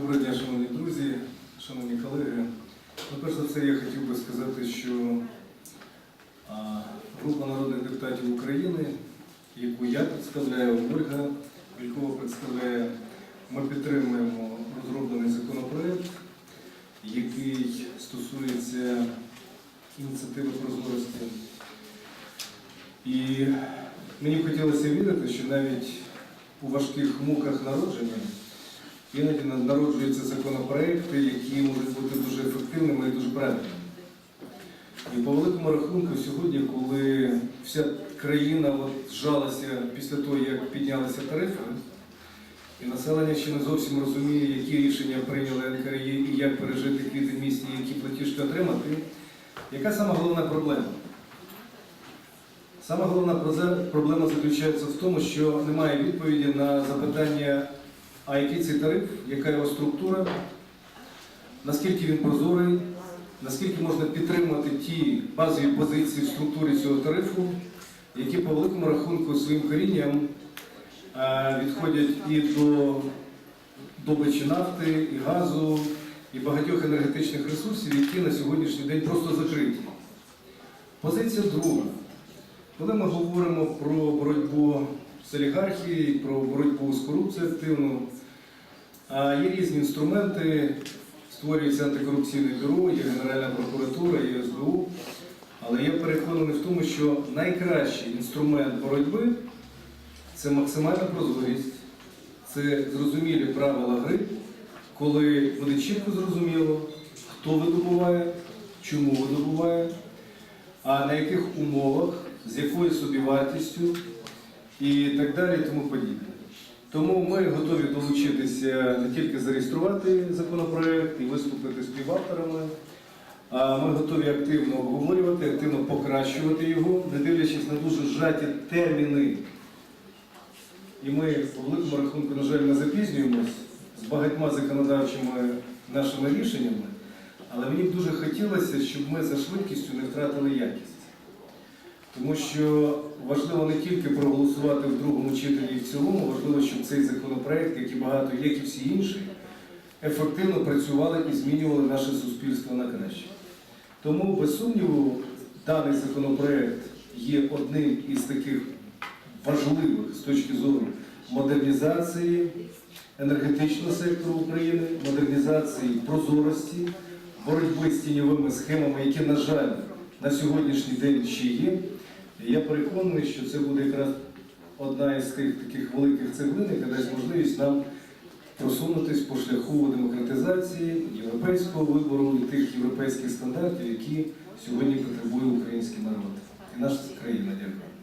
Доброго дня, шановні друзі, шановні колеги. Ну, перш за все, я хотів би сказати, що група народних депутатів України, яку я представляю, Ольга Вількова представляє, ми підтримуємо розроблений законопроект, який стосується ініціативи прозорості. І мені б хотілося вірити, що навіть у важких муках народження іноді народжуються законопроекти, які можуть бути дуже ефективними і дуже правильними. І по великому рахунку, сьогодні, коли вся країна от зжалася після того, як піднялися тарифи, і населення ще не зовсім розуміє, які рішення прийняли НКРЄ і як пережити квітень місті, які платіжки отримати, яка сама головна проблема? Сама головна проблема заключається в тому, що немає відповіді на запитання, а який цей тариф, яка його структура, наскільки він прозорий, наскільки можна підтримати ті базові позиції в структурі цього тарифу, які по великому рахунку своїм корінням е, відходять і до добичі нафти, і газу, і багатьох енергетичних ресурсів, які на сьогоднішній день просто закриті. Позиція друга. Коли ми говоримо про боротьбу з олігархією, про боротьбу з корупцією активну, є різні інструменти, створюється антикорупційне бюро, є Генеральна прокуратура, є СБУ. Але я переконаний в тому, що найкращий інструмент боротьби це максимальна прозорість, це зрозумілі правила гри, коли буде чітко зрозуміло, хто видобуває, чому видобуває, а на яких умовах, з якою собівартістю і так далі, і тому подібне. Тому ми готові долучитися не тільки зареєструвати законопроект і виступити співавторами, а ми готові активно обговорювати, активно покращувати його, не дивлячись на дуже зжаті терміни. І ми по великому рахунку, на жаль, не запізнюємось з багатьма законодавчими нашими рішеннями, але мені б дуже хотілося, щоб ми за швидкістю не втратили якість. Тому що важливо не тільки проголосувати в другому читанні і в цілому, важливо, щоб цей законопроект, як і багато, як і всі інші, ефективно працювали і змінювали наше суспільство на краще. Тому, без сумніву, даний законопроект є одним із таких важливих з точки зору модернізації енергетичного сектору України, модернізації прозорості, боротьби з тіньовими схемами, які, на жаль, на сьогоднішній день ще є. Я переконаний, що це буде якраз одна із тих таких великих цеглин, яка дасть можливість нам просунутись по шляху демократизації, європейського вибору і тих європейських стандартів, які сьогодні потребує український народ і наша країна. Дякую.